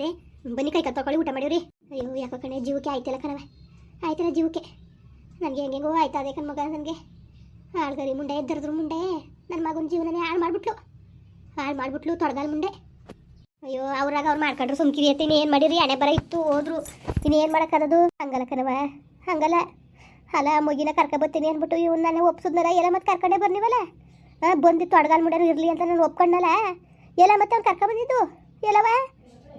ಅತ್ತೆ? ಬನ್ನಿ ಕೈ ಕತ್ಕೊಳ್ಳಿ ಊಟ ಮಾಡಿವ್ರಿ. ಅಯ್ಯೋ, ಯಾಕೋ ಕಣೆ, ಜೀವಕ್ಕೆ ಆಯ್ತಲ್ಲ ಕಣವ ಆಯ್ತಲ್ಲ ಜೀವಕ್ಕೆ. ನನಗೆ ಹೆಂಗೆಂಗೋ ಆಯ್ತಾ ಅದೇ ಕಣ್ ಮಗ ನನಗೆ. ಹಾಳ್ಗರಿ ಮುಂಡೆ, ಎದ್ದರದ್ರ ಮುಂಡೆ. ನನ್ನ ಮಗನ ಜೀವನನೇ ಹಾಳು ಮಾಡಿಬಿಟ್ಲು. ಹಾಳು ಮಾಡಿಬಿಟ್ಲು ತೊಡಗಲ್ ಮುಂಡೆ. ಅಯ್ಯೋ, ಅವ್ರಾಗ ಅವ್ರು ಮಾಡ್ಕೊಂಡ್ರು ಸುಮ್ಕಿರಿ ಅಂತ ಏನು ಮಾಡಿರಿ? ಹಣೆ ಬರ ಇತ್ತು, ಹೋದ್ರು. ಇನ್ನೇನು ಮಾಡೋಕ್ಕದು ಹಂಗಲ್ಲ ಕಣವ ಹಂಗಲ್ಲ. ಅಲ್ಲ, ಮಗಿನ ಕರ್ಕ ಬರ್ತೀನಿ ಅಂದ್ಬಿಟ್ಟು ಇವ್ನು ನಾನು ಒಪ್ಸಿದ್ನಲ್ಲ, ಎಲ್ಲ ಮತ್ತೆ ಕರ್ಕೊಂಡೇ ಬರ್ನಿವಲ್ಲ? ಹಾಂ ಬಂದು ತೊಡಗಾಲ್ ಮುಡ್ಯಾರು ಇರಲಿ ಅಂತ ನಾನು ಒಪ್ಕೊಂಡಲ್ಲ ಎಲ್ಲ ಮತ್ತೆ ಅವ್ನು ಕರ್ಕ ಬಂದಿದ್ದು? ಎಲ್ಲವ?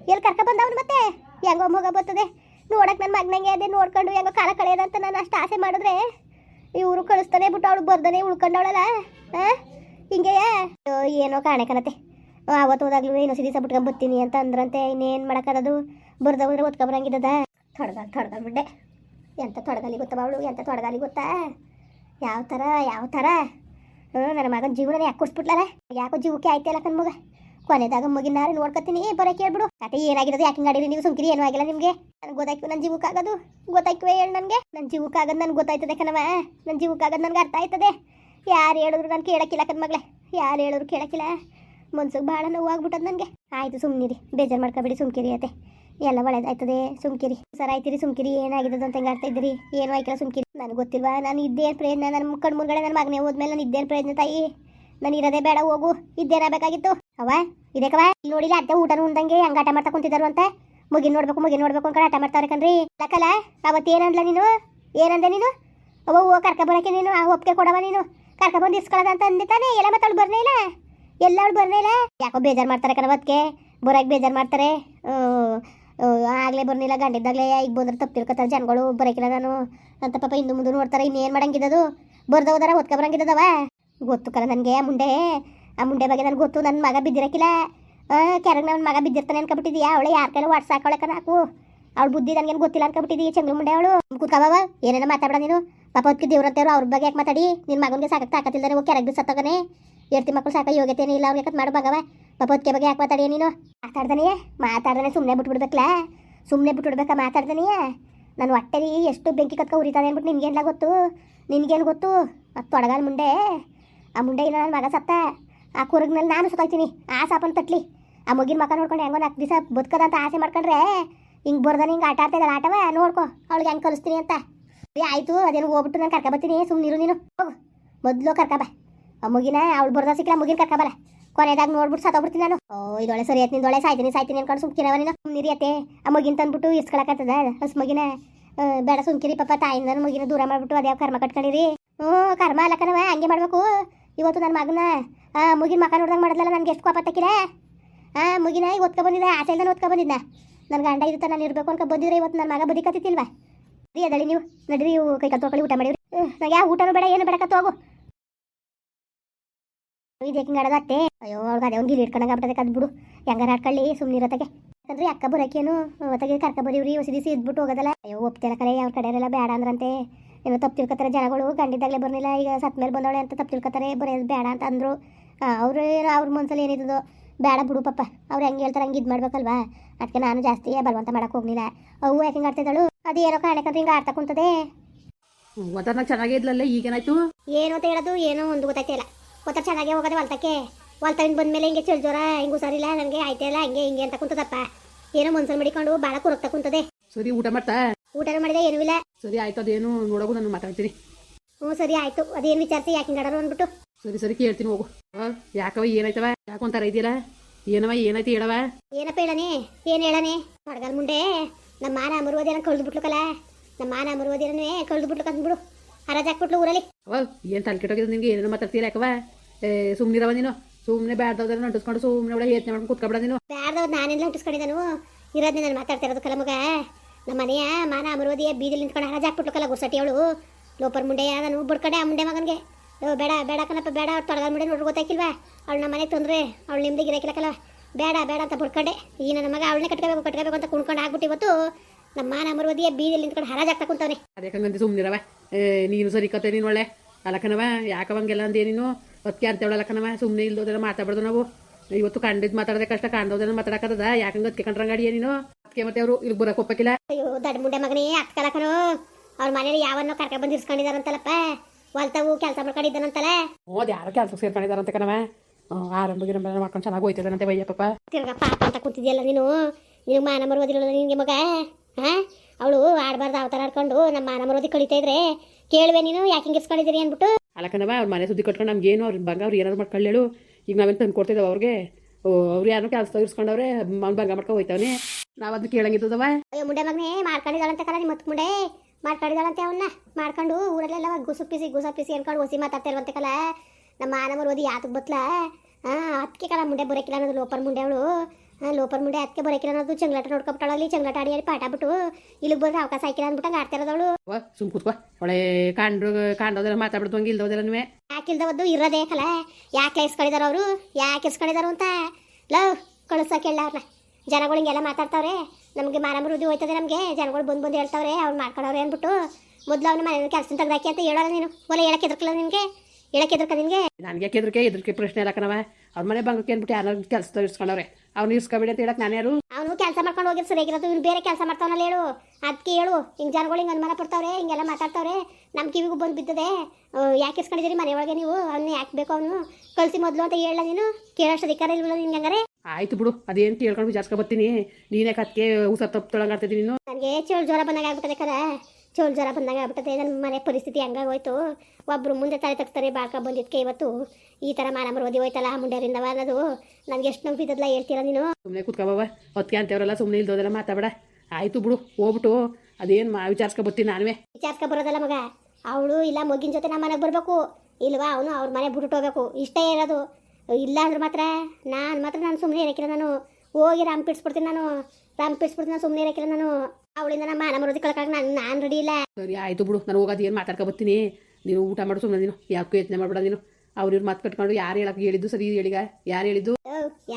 ಎಲ್ಲಿ ಕರ್ಕ ಬಂದವನು ಮತ್ತೆ? ಹೆಂಗೋ ಮಗ ಬರ್ತದೆ. ನೋಡಕ್ಕೆ ನನ್ನ ಮಗನಂಗೆ ಅದೇ ನೋಡ್ಕೊಂಡು ಹೆಂಗೋ ಕಾಲ ಕಳೆಯೋದಂತ ನಾನು ಅಷ್ಟು ಆಸೆ ಮಾಡಿದ್ರೆ ಇವರು ಕಳಿಸ್ತಾನೆ ಬಿಟ್ಟು ಅವಳು ಬರ್ದಾನೆ ಉಳ್ಕೊಂಡವಳಲ್ಲ ಹಾಂ ಹಿಂಗೆ ಏನೋ ಕಾಣೆ ಕಣತೆ. ಅವತ್ತು ಹೋದಾಗ್ಲೂ ಏನೋ ಸಿದ್ದಿಸ ಬಿಟ್ಕೊಂಡ್ ಬರ್ತೀನಿ ಅಂತ ಅಂದ್ರಂತೆ. ಇನ್ನೇನು ಮಾಡೋಕ್ಕದು ಹೋದ್ರೆ ಓದ್ಕೊಬರಂಗಿದ್ದದ ತೊಡಗಲ್ ತೊಡಗಲ್ ಬಿಡ್ಡೆ ಎಂತ ತೊಡಗಲಿ ಗೊತ್ತವ ಅವಳು ಎಂಥ ತೊಡಗಲಿ ಗೊತ್ತಾ? ಯಾವ ಥರ ಯಾವ ಥರ ನನ್ನ ಮಗನ ಜೀವನ ಯಾಕೆ ಕೊಡ್ಸ್ಬಿಟ್ಲಲ್ಲ ಯಾಕೋ ಜೀವಕ್ಕೆ ಆಯ್ತಲ್ಲ ಕಣ್ ಮಗ. ಕೊನೆದಾಗ ಮಗಿನಾರು ನೋಡ್ಕೊತೀನಿ. ಬರ, ಕೇಳ್ಬಿಡು. ಕತೆ ಏನಾಗಿರೋದು? ಯಾಕೆ ಗಾಡಿ ನೀವು ಸುಮ್ಕಿರಿ, ಏನೂ ಆಗಿಲ್ಲ ನಿಮಗೆ? ನನಗೆ ಗೊತ್ತಾಯ್ತು ನನ್ನ ಜೀವಕ್ಕಾಗೋದು ಗೊತ್ತಾಯ್ತು ಹೇಳಿ ನನಗೆ. ನನ್ನ ಜೀವಕ್ಕಾಗೋದು ನನ್ಗೆ ಗೊತ್ತಾಯ್ತದೆ ಕಣವ ನನ್ನ ಜೀವಕ್ಕಾಗೋದು ನನಗೆ ಅರ್ಥ ಆಯ್ತದೆ. ಯಾರು ಹೇಳಿದ್ರು ನಾನು ಕೇಳಕ್ಕಿಲ್ಲ ಕಣ್ ಮಗಳೇ. ಯಾರು ಹೇಳಿದ್ರು ಕೇಳಕ್ಕಿಲ್ಲ. ಮನ್ಸಿಗೆ ಭಾಳ ನೋವಾಗ್ಬಿಟ್ಟದ ನನಗೆ. ಆಯಿತು ಸುಮ್ಮನಿರಿ ಬೇಜಾರು ಮಾಡ್ಕೊಬಿಡಿ, ಸುಮ್ಕಿರಿ ಅತ್ತೆ. ಎಲ್ಲ ಒಳ್ಳೇದಾಯ್ತದೆ. ಸುಮ್ಕಿರಿ. ಸರ್, ಆಯ್ತಿರಿ, ಸುಮ್ಕಿರಿ. ಏನಾಗಿದೆ ಅಂತ ಹೆಂಗೆ ಆಡ್ತಾ ಏನು ಆಯ್ತಲ್ಲ ಸುಮ್ಕಿರಿ. ನನಗೆ ಗೊತ್ತಿಲ್ವಾ? ನಾನು ಇದ್ದೇನು ಪ್ರಯತ್ನ. ನನ್ನ ಕಣ್ಣು ಮುಂದ್ಗಡೆ ನನ್ನ ಮಗನೇ ಹೋದ್ಮೇಲೆ ನಾನು ಇದ್ದೇನು ಪ್ರಯತ್ನ ತಾಯಿ? ನಾನು ಇರೋದೇ ಬೇಡ, ಹೋಗು. ಇದ್ದೇನಾಗಬೇಕಾಗಿತ್ತು ಅವ ಇದಕ್ಕವ ನೋಡಿಲ್ಲ ಅತ್ತೆ ಊಟ ಉಂದಂಗೆ ಹಂಗ ಆಟ ಮಾಡ್ತಾ ಕುಂತಿದ್ದಾರು ಅಂತ. ಮುಗಿನ್ ನೋಡ್ಬೇಕು ಮುಗಿನ್ ನೋಡ್ಬೇಕು ಅಂತ ಆಟ ಮಾಡ್ತಾವ್ರೆ ಕಣ್ರಿ. ಲಕ್ಕಲ್ಲ ಅವತ್ತೇನಂದ್ಲ ನೀನು? ಏನಂದೆ ನೀನು? ಅವ ಓ ಕರ್ಕ ಬರೋಕೆ ನೀನು? ಆ ಒಪ್ಪಿಗೆ ಕೊಡವ ನೀನು? ಕರ್ಕ ಬಂದು ಇಸ್ಕೊಳ್ಳೋದ ಅಂತ ಅಂದೆ ಎಲ್ಲ ಮತ್ತೆ ಅವಳು ಬರ್ನೇ ಇಲ್ಲ? ಎಲ್ಲ ಅವಳು ಬರ್ನೇ ಇಲ್ಲ? ಯಾಕೋ ಬೇಜಾರು ಮಾಡ್ತಾರೆ ಕಣವತ್ಕೆ ಬರೋಕೆ ಬೇಜಾರು ಮಾಡ್ತಾರೆ. ಆಗಲೇ ಬರ್ನಿಲ್ಲ, ಗಂಡಿದ್ದಾಗಲೇ ಈಗ ಬಂದ್ರೆ ತಪ್ಪು ತಿಳ್ಕೊತಾರೆ ಜನಗಳು, ಬರೋಕಿಲ್ಲ ನಾನು. ಅಂತ ಪಾಪ ಹಿಂದೆ ಮುಂದೆ ನೋಡ್ತಾರೆ, ಇನ್ನೇನು ಮಾಡಂಗಿದ್ದದು ಬರ್ದ ಹೋದಾರ ಒತ್ಕ ಬರಂಗಿದ್ದದವ ಗೊತ್ತು ಕಲ ನನಗೆ ಮುಂಡೆ. ಆ ಮುಂಡೆ ಬಗ್ಗೆ ನನಗೆ ಗೊತ್ತು ನನ್ನ ಮಗ ಬಿದ್ದಿರಕ್ಕಿಲ್ಲ ಕೆರೆಗೆ ನನ್ನ ಮಗ ಬಿದ್ದಿರ್ತಾನೆ ಅನ್ಕೊಬಿಟ್ಟಿದ್ಯಾ. ಅವಳು ಯಾರ ಕೈಲೂ ಹಾಕೊಳಕ ನಾಕು ಅವಳು ಬುದ್ಧಿ ನನಗೇನು ಗೊತ್ತಿಲ್ಲ ಅನ್ಕೊಬಿಟ್ಟಿದ್ದೀಯ ಚಂಗ್ಳು ಮುಂಡೆ ಅವಳು. ಕೂತ್ಕವ ಏನೇನೋ ಮಾತಾಡ ನೀನು. ಪಾಪ ದೇವ್ರ ಅಂತೇವ್ರು ಅವ್ರ ಬಗ್ಗೆ ಯಾಕೆ ಮಾತಾಡಿ? ನಿನ್ನ ಮಗನಿಗೆ ಸಾಕಕ್ಕೆ ತಾಕತ್ತಿಲ್ದಾರೆ ನೀವು ಕೆರಗೆ ಸತ್ತೋಗನೆ ಎರ್ತಿ ಮಕ್ಕಳು ಸಾಕ ಯೋಗ್ಯತೆನೇ ಇಲ್ಲ, ಅವ್ರಿಗೆ ಮಾಡು ಮಗವ ಪಾಪ ಹೊತ್ತಿಗೆ ಬಗ್ಗೆ ಯಾಕೆ ಮಾತಾಡಿ ನೀನು? ಮಾತಾಡ್ದನೆಯೇ ಮಾತಾಡ್ದಾನೆ ಸುಮ್ಮನೆ ಬಿಟ್ಬಿಡ್ಬೇಕಲ್ಲ ಸುಮ್ಮನೆ ಬಿಟ್ಬಿಡ್ಬೇಕಾ ಮಾತಾಡ್ದನೆಯೇ ನಾನು ಹೊಟ್ಟೆಲಿ ಎಷ್ಟು ಬೆಂಕಿ ಕತ್ಕ ಉರಿತಾನೆ ಅಂದ್ಬಿಟ್ಟು ನಿನಗೆಲ್ಲ ಗೊತ್ತು? ನಿನ್ಗೇನು ಗೊತ್ತು? ಅದು ತೊಡಗಲ್ ಮುಂಡೆ. ಆ ಮುಂಡೆ ಇಲ್ಲ ನನ್ನ ಮಗ ಸತ್ತ. ಆ ಕುರುಗ್ನಲ್ಲಿ ನಾನು ಸುತ್ತಾಯ್ತೀನಿ ಆ ಸಾಪನ್ ತಟ್ಲಿ. ಆ ಮಗಿನ ಮಕ್ಕ ನೋಡ್ಕೊಂಡು ಹೆಂಗೋ ನಾಲ್ಕು ದಿವಸ ಬದುಕದ ಅಂತ ಆಸೆ ಮಾಡ್ಕೊಂಡ್ರೆ, ಹಿಂಗೆ ಬರ್ದಾನೆ ಹಿಂಗೆ ಆಟ ಆಡ್ತಾ ಇದ್ದಾಳೆ, ಆಟವ, ನೋಡ್ಕೊ, ಅವಳಿಗೆ ಹೆಂಗೆ ಕಲಿಸ್ತೀನಿ ಅಂತ. ಏ, ಆಯಿತು, ಅದೇನು ಹೋಗ್ಬಿಟ್ಟು ನಾನು ಕರ್ಕ ಬರ್ತೀನಿ ಸುಮ್ನಿರು ನೀನು. ಹೋಗು, ಮೊದಲು ಕರ್ಕ ಬಾ. ಆ ಮುಗಿನ, ಅವಳು ಬರ್ದ ಸಿಕ್ಕಲ್ಲ, ಮುಗಿನ ಕರ್ಕ ಬರ ಕೊನೆದಾಗ ನೋಡ್ಬಿಟ್ಟು ಸತ್ತೋಗ್ಬಿಡ್ತೀನಿ ನಾನು. ಓ ಇದೊಳೆ ಸರಿ ಆಯ್ತು ನಿಂದೊಳೆ ಸಾಯ್ತೀನಿ ಸಾಯ್ತೀನಿ ಅನ್ಕೊಂಡು ಸುಮ್ಕಿರವ ನೀನು. ಸುಮ್ಮನಿರಿ ಅತ್ತೆ. ಆ ಮುಗಿನ ತಂದ್ಬಿಟ್ಟು ಇಸ್ಕೊಳಕತ್ತದ. ಹಸ್ ಮಗಿನ ಬೇಡ ಸುಮ್ಕಿರಿ ಪಾಪ ತಾಯಿಂದ ಮುಗಿನ ದೂರ ಮಾಡಿಬಿಟ್ಟು ಅದೇ ಕರ್ಮ ಕಟ್ಕೊಂಡಿರಿ? ಹ್ಞೂ ಕರ್ಮ ಅಲ್ಲ ಕಣವ ಹಂಗೆ ಮಾಡ್ಬೇಕು. ಇವತ್ತು ನನ್ನ ಮಗನ ಮುಗಿನ ಮಕ ನೋಡ್ದಂಗೆ ಮಾಡಿದ್ಲಲ್ಲ, ನನಗೆ ಎಷ್ಟು ಕೋಪ ತಕ್ಕಿರ ಹಾಂ ಮುಗಿನ ಈಗ ಓದ್ಕೊ ಬಂದಿದ್ದ ಆಸೆ ಇಲ್ದಾನೆ ಓದ್ಕೊ ಬಂದಿದ್ದ ನನ್ನ ಗಂಡ ಇದ್ದ ನಾನು ಇರಬೇಕು ಅಂತ ಬಂದಿದ್ರೆ ಇವತ್ತು ನನ್ನ ಮಗ ಬದುಕತ್ತಿಲ್ವಾ ರೀ ಅದಳಿ ನೀವು, ನಡ್ರಿ ಕೈ ಕತ್ತೊಳ್ಕೊಳ್ಳಿ ಊಟ ಮಾಡಿವ್ರಿ ನಂಗೆ ಯಾವ ಊಟನೂ ಬೇಡ, ಏನು ಬೇಡ ಹೋಗು. ಇದು ಹೆಂಗೆ ಆಡೋದು ಅತ್ತೆ. ಅಯ್ಯೋ, ಅವ್ಳಿಗೆ ಅದೇ ಒಂದು ಇಲ್ಲಿ ಇಟ್ಕೊಂಡಂಗೆ ಅದು ಬಿಡು. ಹೆಂಗಾರ ಆಡ್ಕೊಳ್ಳಿ ಸುಮ್ಮನೆ ಇರೋತಗೆ ಯಾಕಂದ್ರೆ ಅಕ್ಕ ಬರೋಕೇನು ಒತ್ತಗೆ ಕರ್ಕ ಬರೀವ್ರಿ, ಹೊಸ ದಿವಸ ಇದ್ಬಿಟ್ಟು ಹೋಗೋದಲ್ಲ. ಅಯ್ಯೋ ಒಪ್ತಿಲ್ಲ ಕಲೆ ಅವ್ರ ಕಡೆಯವರೆಲ್ಲ ಬೇಡ ಅಂದ್ರಂತೆ. ಏನೋ ತಪ್ಪು ತಿಳ್ಕೊತಾರೆ ಜನಗಳು ಗಂಡಿದ್ದಾಗಲೇ ಬರಲಿಲ್ಲ ಈಗ ಸತ್ ಮೇಲೆ ಬಂದವಳೆ ಅಂತ ತಪ್ಪು ತಿಳ್ಕೊತಾರೆ ಬರೆಯೋದು ಬೇಡ ಅಂತ ಅಂದರು. ಅವರು ಅವ್ರ ಮನಸ್ಸಲ್ಲಿ ಏನಿದ್ದೋ ಬೇಡ ಬಿಡು ಪಾಪ ಅವ್ರು ಹೆಂಗೆ ಹೇಳ್ತಾರೆ ಹಂಗೆ ಇದು ಮಾಡ್ಬೇಕಲ್ವಾ? ಅದಕ್ಕೆ ನಾನು ಜಾಸ್ತಿ ಬಲವಂತ ಮಾಡಕ್ಕೆ ಹೋಗಲಿಲ್ಲ. ಅವು ಯಾಕೆ ಹಿಂಗೆ ಆಡ್ತಿದ್ದಾಳು? ಅದು ಏನೋ ಕಾರಣಕ್ಕಂತ ಹಿಂಗೆ ಆಡ್ತಾ ಕುಂತದೆ. ಒತ್ತರ್ನಾಗ ಚೆನ್ನಾಗೇ ಇದ್ಲಲ್ಲ ಈಗೇನಾಯ್ತು? ಏನು ಅಂತ ಹೇಳೋದು ಏನೋ ಒಂದು ಗೊತ್ತಾಯ್ತಿಲ್ಲ ಗೊತ್ತಾ ಚೆನ್ನಾಗೇ ಹೋಗೋದು ಹೊಲ್ತಕ್ಕೆ. ಹೊಲ್ತವಿಂದ ಬಂದ್ಮೇಲೆ ಹಿಂಗೆ ಚಲ್ ಜ್ವರ ಹಿಂಗೆ ಹುಷಾರಿಲ್ಲ ನನಗೆ ಆಯ್ತಾ ಇಲ್ಲ ಹಂಗೆ ಹಿಂಗೆ ಅಂತ ಕುಂತದಪ್ಪ. ಏನೋ ಮನ್ಸಲ್ಲಿ ಮಡಿಕೊಂಡು ಭಾಳ ಕುರಕ್ತಾ ಕುಂತದೆ. ಸರಿ ಊಟ ಮಾಡ್ತಾ? ಊಟನೂ ಮಾಡಿದೆ ಏನೂ ಇಲ್ಲ. ಸರಿ ಆಯ್ತು ಅದೇನು ನೋಡೋಗು ನಾನು ಮಾತಾಡ್ತೀನಿ. ಹ್ಞೂ ಸರಿ ಆಯ್ತು. ಅದೇನು ವಿಚಾರಿಸಿ ಯಾಕೆ ಹಿಂಗಾಡೋರು ಅಂದ್ಬಿಟ್ಟು. ಸರಿ ಸರಿ ಕೇಳ್ತೀನಿ ಹೋಗು. ಯಾಕವ ಏನಾಯ್ತವ ಯಾಕೊಂತಾರ ಇದೆಯಲ್ಲ? ಏನವ ಏನಾಯ್ತು ಹೇಳವ ಏನಪ್ಪ ಹೇಳನೆ? ಏನು ಹೇಳನೆ? ಹೊಡ್ಗಲ್ ಮುಂಡೆ ನಮ್ಮ ಮಾನ ಮರುವುದೇನ ಕಳ್ದು ಬಿಟ್ಲಕಲ್ಲ ನಮ್ಮ ಮಾನ ಮರುವುದೇನೇ ಕಳ್ದು ಬಿಟ್ಲು ಕಂದ್ಬಿಡು ಹರಾಜ್ ಹಾಕ್ಬಿಟ್ಲು ಊರಲ್ಲಿ. ಅವ ಏನು ತಲೆ ಕೆಟ್ಟೋಗಿದೆ ನಿನ್ಗೆ? ಏನೇನು ಮಾತಾಡ್ತೀರ ಯಾಕವ ಏ ಸುಮ್ಮನಿರವ ನೀನು. ಸುಮ್ಮನೆ ಬ್ಯಾಡ್ದವ್ದನ್ನ ಅಂಟಿಸ್ಕೊಂಡು ಸುಮ್ಮನೆ ಒಳಗೆ ಯೋಚನೆ ಮಾಡ್ಕೊಂಡು ಕೂತ್ಕೊಬೇಡ ನೀನು. ಬ್ಯಾರ್ದವ್ರು ನಾನೆಲ್ಲ ಹುಟ್ಟಿಸ್ಕೊಂಡಿದ್ದಾನು ಇರೋದನ್ನ ನಾನು ಮಾತಾಡ್ತಾ ನಾನು ಮಾತಾಡ್ತಿರೋದು ಮಗ ನಮ್ಮ ಮನೆಯ ಮಾನ ಅಮರೋದಿಯ ಬೀದಿಲಿ ನಿಂತ್ಕೊಂಡು ಹರಾಜ್ ಹಾಕ್ಬಿಟ್ಲಕ್ಕಲ್ಲ ಕಲ ಗುರ್ಸಟಿ ಅವಳು. ಲೋಪರ್ ಮುಂಡೆ ಅದನ್ನು ಬುಡ್ಕಡೆ ಆ ಮುಂಡೆ ಮಗನಿಗೆ. ಬೇಡ ಬೇಡ ಕಣಪ್ಪ, ಬೇಡ ಅವ್ರು ತೊಡಗ ಮುಂಡೆ ನೋಡ್ರಿ ಗೊತ್ತಾಕಿಲ್ವಾ ಅವಳು ನಮ್ಮ ಮನೆಗೆ ತೊಂದರೆ ಅವಳು ನಿಮ್ದಿಗೆ ಇರಕಿಲ್ಲಕಲ್ಲ. ಬೇಡ ಬೇಡ ಅಂತ ಬುಡ್ಕಂಡೆ. ಈ ನನ್ನ ಮಗ ಅವಳನ್ನೇ ಕಟ್ಕೋಬೇಕು ಕಟ್ಕೋಬೇಕು ಅಂತ ಕುಣ್ಕೊಂಡು ಆಗ್ಬಿಟ್ಟು ಇವತ್ತು ನಮ್ಮ ಮಾನ ಅಮರೋದಿಯ ಬೀದಿಲಿ ನಿಂತ್ಕೊಂಡು ಹರಾಜ್ ಹಾಕ್ತಾ ಕುಂತವನೆ. ಅದಕ್ಕಂಗಂತ ಸುಮ್ಮನಿರವ ನೀನು ಸರಿ ಕತೆ, ನೀನು ಒಳ್ಳೆ. ಅಲಕನವ ಯಾಕವಂಗೆಲ್ಲ ಅಂದೇ ನೀನು? ಅದಕ್ಕೆ ಅಂತೇಳಲ್ಲಕನವ ಸುಮ್ಮನೆ ಇಲ್ದೋದ್ರೆ ಮಾತಾಡ್ಬಾರ್ದು ನಾವು. ಇವತ್ತು ಕಂಡಿದ್ ಮಾತಾಡದೆ ಕಷ್ಟ ಕಾಣ್ದೋದೆಲ್ಲ ಮಾತಾಡಕದ ಯಾಕಂದ್ರೆ ಅದಕ್ಕೆ ಕಂಡ್ರಂಗಾಡಿಯ ನೀನು ಅದಕ್ಕೆ ಮತ್ತೆ ಅವರು ಇಲ್ಲಿ ಬರಕ್ ಒಪ್ಪಕ್ಕಿಲ್ಲ ಅಯ್ಯೋ ದಡ್ಡ ಮುಂಡೆ ಮಗನೇ ಅಕ್ಕಲಕನು ಅವ್ರ ಮನೇಲಿ ಯಾವನ್ನೋ ಕರ್ಕ ಬಂದು ಇರ್ಸ್ಕೊಂಡಿದಾರಂತಲ್ಲಪ್ಪ. ಹೊಲ್ತಾವು ಕೆಲಸ ಮಾಡ್ಕೊಂಡಿದ್ದಾನಂತಲ್ಲ. ಓದ್ ಯಾರು ಕೆಲ್ಸಕ್ಕೆ ಸೇರ್ಕೊಂಡಿದಾರಂತೆ ಕಣವ ಆರಂಭ ಗಿರಂಬ ಮಾಡ್ಕೊಂಡು ಚೆನ್ನಾಗಿ ಹೋಯ್ತದಂತೆ ವಯ್ಯ ಪಾಪ ತಿರ್ಗಾ ಪಾಪ ಅಂತ ಕೂತಿದ್ಯಲ್ಲ ನೀನು? ನಿನಗೆ ಮಾನ ಮರೋದಿಲ್ಲ ನಿನಗೆ ಮಗ? ಹಾ? ಅವಳು ಆಡ್ಬಾರ್ದು ಅವತಾರ ಆಡ್ಕೊಂಡು ನಮ್ಮ ಮಾನ ಮರೋದಿ ಕಳಿತಾ ಇದ್ರೆ ಕೇಳುವೆ ನೀನು ಯಾಕೆ ಹಿಂಗೆ ಇಸ್ಕೊಂಡಿದ್ದೀರಿ ಅಂದ್ಬಿಟ್ಟು? ಅಲ್ಲ ಕಣವ ಅವ್ರ ಮನೆ ಸುದ್ದಿ ಕಟ್ಕೊಂಡು ನಮ್ಗೇನು ಅವ್ರ ಬಂಗ ಅವ್ರು ಏನಾದ್ರು ಮಾಡ್ಕೊಳ್ಳೇಳು. ಈಗ ನಾವೇನು ತಂದು ಕೊಡ್ತಿದ್ದಾವೆ ಅವ್ರಿಗೆ ಅವ್ರು ಯಾರು ಕೆಲಸ ಇರ್ಸ್ಕೊಂಡವ್ರೆ ಅವ್ನು ಬಂಗ ಮಾಡ್ಕೊ ಹೋಯ್ತವನೆ. ನಾವು ಅದನ್ನ ಕೇಳಂಗಿದ್ದವ ಅಯ್ಯೋ ಮುಂಡೆ ಮಗನೇ ಮಾಡ್ಕೊಂಡಿದ್ದಾಳಂತೆ ಕಲ ನಿಮ್ಮ ಮುಂಡೆ. ಮಾಡ್ಕೊಂಡಿದ್ದಾಳಂತೆ ಅವನ್ನ ಮಾಡ್ಕೊಂಡು ಊರಲ್ಲೆಲ್ಲ ಗುಸುಪ್ಪಿಸಿ ಗುಸಪ್ಪಿಸಿ ಅನ್ಕೊಂಡು ಹೊಸಿ ಮಾತಾಡ್ತಿರುವಂತೆ ಕಲ ನಮ್ಮ ಮಾನ ಓದಿ ಯಾತಕ್ಕೆ ಬತ್ಲ? ಹಾಂ ಅದಕ್ಕೆ ಕಲ ಮುಂಡೆ ಬರೋಕಿಲ್ಲ ಅನ್ನೋದು ಲೋಪರ್ ಮುಂಡೆ ಅವಳು. ಹಾಂ ಲೋಪರ್ ಮುಂಡೆ ಅದಕ್ಕೆ ಬರೋಕಿಲ್ಲ ಅನ್ನೋದು ಚಂಗ್ಲಾಟ ನೋಡ್ಕೊಬಿಟ್ಟಾಳಲ್ಲಿ ಚಂಗ್ಲಾಟ ಆಡಿ ಆಡಿ ಪಾಠ ಬಿಟ್ಟು ಇಲ್ಲಿಗೆ ಬಂದ್ರೆ ಅವಕಾಶ ಹಾಕಿಲ್ಲ ಅಂದ್ಬಿಟ್ಟು ಆಡ್ತಾ ಇರೋದವಳು ಸುಮ್ ಕೂತ್ಕೋ. ಒಳ್ಳೆ ಕಾಂಡ್ರು ಕಾಂಡೋದೆಲ್ಲ ಮಾತಾಡ್ಬಿಡ್ತು ಹಂಗೆ ಇಲ್ದೋದೆಲ್ಲ ಯಾಕಿಲ್ದವದ್ದು ಇರೋದೇ ಕಲ. ಯಾಕೆ ಇಸ್ಕೊಂಡಿದಾರ ಅವರು, ಯಾಕೆ ಇಸ್ಕೊಂಡಿದಾರು ಅಂತ ಲವ್ ಕಳಿಸೋಕೆ ಹೇಳ ಅವ್ರನ್ನ ಜನಗಳು ಹಿಂಗೆಲ್ಲ ಮಾತಾಡ್ತಾವ್ರೆ. ನಮಗೆ ಮಾನಮರುದಿ ಹೋಯ್ತದೆ ನಮಗೆ. ಜನಗಳು ಬಂದು ಬಂದು ಹೇಳ್ತಾವ್ರೆ, ಅವ್ರು ಮಾಡ್ಕೊಳವ್ರೆ ಅಂದ್ಬಿಟ್ಟು ಮೊದಲು ಅವ್ನ ಮನೆ ಕೆಲಸ ತೆಗ್ದಾಕಿ ಅಂತ ಹೇಳೋಲ್ಲ ನೀನು. ಒಲೆ ಹೇಳಕ್ಕೆ ಎದ್ರಕಲ್ಲ ನಿಮಗೆ ಹೇಳಕ್ಕೆ ಎದ್ರಕ ನಿನಗೆ? ನನಗೆ ಎದುರ್ಕೆ ಎದುರ್ಕೆ ಪ್ರಶ್ನೆ ಇಲ್ಲ ಕಣವ ಅವ್ರ ಮನೆ ಬಂಗಕ್ಕೆ ಅಂದ್ಬಿಟ್ಟು ಯಾರು ಕೆಲಸ ಇರ್ಸ್ಕೊಂಡವ್ರೆ ಅವ್ನು ಇರ್ಸ್ಕೊಬೇಡಿ ಅಂತ ಹೇಳಕ್ ನಾನು ಯಾರು? ಅವನು ಕೆಲಸ ಮಾಡ್ಕೊಂಡು ಹೋಗಿರ್ ಸರಿಯಾಗಿರೋದು ಇವ್ನು ಬೇರೆ ಕೆಲಸ ಮಾಡ್ತಾವನಲ್ಲ ಹೇಳು. ಅದಕ್ಕೆ ಹೇಳು. ಹಿಂಗೆ ಜನಗಳು ಹಿಂಗೆ ಅನುಮಾನ ಪಡ್ತಾವ್ರೆ ಹಿಂಗೆಲ್ಲ ಮಾತಾಡ್ತಾವ್ರೆ. ನಮ್ಮ ಕಿವಿಗೂ ಬಂದು ಬಿದ್ದದೆ. ಯಾಕೆ ಇಸ್ಕೊಂಡಿದ್ದೀರಿ ಮನೆ ಒಳಗೆ ನೀವು? ಅವ್ನ ಯಾಕೆ ಬೇಕು ಅವನು? ಕಳಿಸಿ ಮೊದಲು ಅಂತ ಹೇಳ ನೀನು? ಕೇಳೋಷ್ಟು ಅಧಿಕಾರ ಇಲ್ವಲ್ಲ ನಿನ್ಗೆ ಹಂಗಾರೆ? ಆಯ್ತು ಬಿಡು. ಅದೇನು ಕೇಳ್ಕೊಂಡು ವಿಚಾರಿಸ್ಕೊ ಬರ್ತೀನಿ. ನೀನೇ ಕತ್ತೆ ಊಸ ತಪ್ಪು ತೊಳಂಗಾಡ್ತಿದ್ದೀನಿ ನೀನು. ನನಗೆ ಜೋರ ಜ್ವರ ಬಂದಾಗ ಆಗ್ಬಿಟ್ಟದೆ ಚೋಳು ಜ್ವರ ಬಂದಾಗ ಆಗ್ಬಿಟ್ಟದೆ ನನ್ನ ಮನೆ ಪರಿಸ್ಥಿತಿ ಹಂಗಾಗೋಯ್ತು. ಒಬ್ರು ಮುಂದೆ ತಲೆ ತಗ್ತಾರೆ ಬಾಳ್ಕ ಬಂದಿದ್ದಕ್ಕೆ ಇವತ್ತು. ಈ ಥರ ಮಾನ ಮರೋದಿ ಹೋಯ್ತಲ್ಲ ಆ ಮುಂಡ್ಯರಿಂದವ ಅನ್ನೋದು ನನಗೆ ಎಷ್ಟು ನೋವು ಬಿದ್ದದ್ಲ ಹೇಳ್ತೀರ ನೀನು ಸುಮ್ಮನೆ ಕುತ್ಕೋಬವ ಹೊತ್ತಿಗೆ ಅಂತೇವ್ರಲ್ಲ ಸುಮ್ಮನೆ ಇಲ್ದೋದಲ್ಲ ಮಾತಾಡ ಆಯ್ತು ಬಿಡು ಹೋಗ್ಬಿಟ್ಟು ಅದೇನು ಮಾ ವಿಚಾರ್ಸ್ಕೊ ಬರ್ತೀನಿ ನಾನುವೇ. ವಿಚಾರಿಸ್ಕೊ ಬರೋದಲ್ಲ ಮಗ. ಅವಳು ಇಲ್ಲ ಮಗಿನ ಜೊತೆ ನಮ್ಮ ಮನೆಗೆ ಬರಬೇಕು. ಇಲ್ವಾ ಅವನು ಅವ್ರ ಮನೆ ಬಿಟ್ಟು ಹೋಗ್ಬೇಕು. ಇಷ್ಟೇ ಇರೋದು. ಇಲ್ಲ ಅಂದ್ರೆ ಮಾತ್ರ ನಾನು ಮಾತ್ರ ನಾನು ಸುಮ್ಮನೆ ಇರೋಕ್ಕಿಲ್ಲ ನಾನು. ಹೋಗಿ ರಾಮ್ ಪಿಡ್ಸ್ಬಿಡ್ತೀನಿ ನಾನು. ರಾಮ್ ಪಿಡ್ಸ್ಬಿಡ್ತೀನಿ ನಾನು ಸುಮ್ಮನೆ ಇರೋಕ್ಕಿಲ್ಲ ನಾನು. ಅವಳಿಂದ ನಮ್ಮ ನಮ್ಮ ಮರೋದಿ ಕಳ್ಕೊಳಕ್ಕೆ ನಾನು ನಾನು ರೆಡಿ ಇಲ್ಲ. ಸರಿ ಆಯ್ತು ಬಿಡು. ನಾನು ಹೋಗೋದು ಏನು ಮಾತಾಡ್ಕೊ ಬರ್ತೀನಿ. ನೀನು ಊಟ ಮಾಡು ಸುಮ್ಮನೆ ನೀನು. ಯಾಕೂ ಯೋಚನೆ ಮಾಡ್ಬೇಡ ನೀನು. ಅವ್ರ ಇವ್ರ ಮಾತು ಕಟ್ಕೊಂಡು ಯಾರು ಹೇಳಕ್ ಹೇಳಿದ್ದು ಸರಿ ಹೇಳಿಗ ಯಾರು ಹೇಳಿದ್ದು?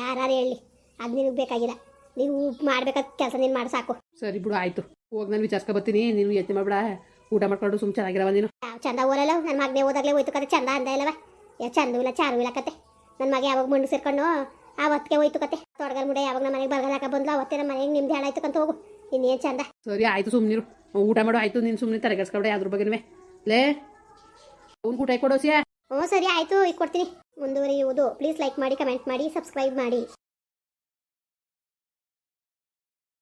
ಯಾರು ಹೇಳಿ? ಅದು ನಿನಗೆ ಬೇಕಾಗಿಲ್ಲ. ನೀವು ಮಾಡ್ಬೇಕಾದ ಕೆಲಸ ನೀನು ಮಾಡಿ ಸಾಕು. ಸರಿ ಬಿಡು ಆಯ್ತು. ಹೋಗಿ ನಾನು ವಿಚಾರಿಸ್ಕೊ ಬರ್ತೀನಿ. ನೀನು ಯೋಚನೆ ಮಾಡ್ಬೇಡ. ಊಟ ಮಾಡ್ಕೊಂಡು ಸುಮ್ ಚೆನ್ನಾಗಿರವ ನೀನು. ಚಂದ ಓದಲ್ಲ ನನ್ನ ಮಗನೇ ಓದಾಗಲೇ ಹೋಯ್ತು ಕತೆ. ಚಂದ ಅಂದ ಇಲ್ಲವ? ಯಾ ಚಂದ ಇಲ್ಲ ಚಾರು ಇಲ್ಲ ಕತೆ. ನನ್ನ ಮಗ ಯಾವಾಗ ಮಣ್ಣು ಸೇರ್ಕೊಂಡು ಆವತ್ತಿಗೆ ಹೋಯ್ತು ಕತೆ. ತೊಡಗಲ್ ಮುಡೆ ಯಾವಾಗ ನಮ್ಮ ಮನೆಗೆ ಬರಗಾಲ ಬಂದ್ಲು ಅವತ್ತೇ ನಮ್ಮ ಮನೆಗೆ ನಿಮ್ದು ಹೇಳಾಯ್ತು ಕಂತ ಹೋಗು. ಇನ್ನೇನು ಚಂದ ಸರಿ ಆಯ್ತು ಸುಮ್ನಿರು. ಊಟ ಮಾಡು ಆಯ್ತು. ನೀನು ಸುಮ್ನೆ ತಲೆಗೆಡ್ಸ್ಕೊಬೇಡ ಅದ್ರ ಬಗ್ಗೆನೇ ಲೇ ಅವ್ನು ಊಟ ಕೊಡೋಸಿಯಾ ಹ್ಞೂ ಸರಿ ಆಯಿತು. ಈಗ ಕೊಡ್ತೀನಿ. ಮುಂದುವರಿಯುವುದು. ಪ್ಲೀಸ್ ಲೈಕ್ ಮಾಡಿ ಕಮೆಂಟ್ ಮಾಡಿ ಸಬ್ಸ್ಕ್ರೈಬ್ ಮಾಡಿ.